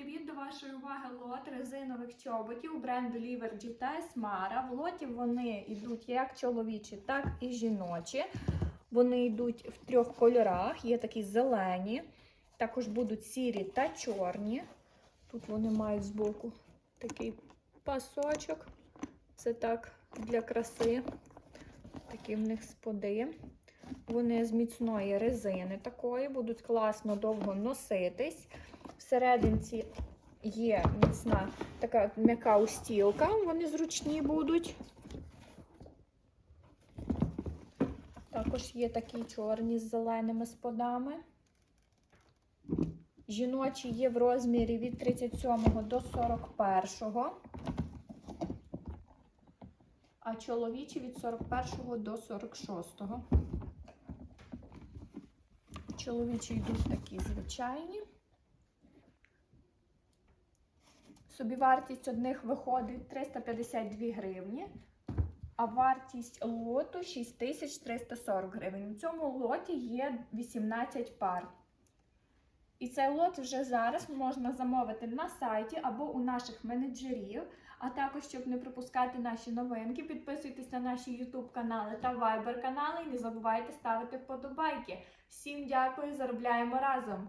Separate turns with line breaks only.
привіт! До вашої уваги лот резинових чоботів бренду Liberty та Esmara. В лоті вони йдуть як чоловічі, так і жіночі. Вони йдуть в трьох кольорах. Є такі зелені, також будуть сірі та чорні. Тут вони мають збоку такий пасочок. Це так для краси. Такі в них споди. Вони з міцної резини такої, будуть класно довго носитись. Всерединці є міцна така м'яка устілка, вони зручні будуть. Також є такі чорні з зеленими сподами. Жіночі є в розмірі від 37 до 41, а чоловічі від 41 до 46. Чоловічі йдуть такі звичайні. Собівартість одних виходить 352 гривні, а вартість лоту 6340 гривень. У цьому лоті є 18 пар. І цей лот вже зараз можна замовити на сайті або у наших менеджерів. А також, щоб не пропускати наші новинки, підписуйтесь на наші YouTube канали та Viber канали і не забувайте ставити вподобайки. Всім дякую, заробляємо разом!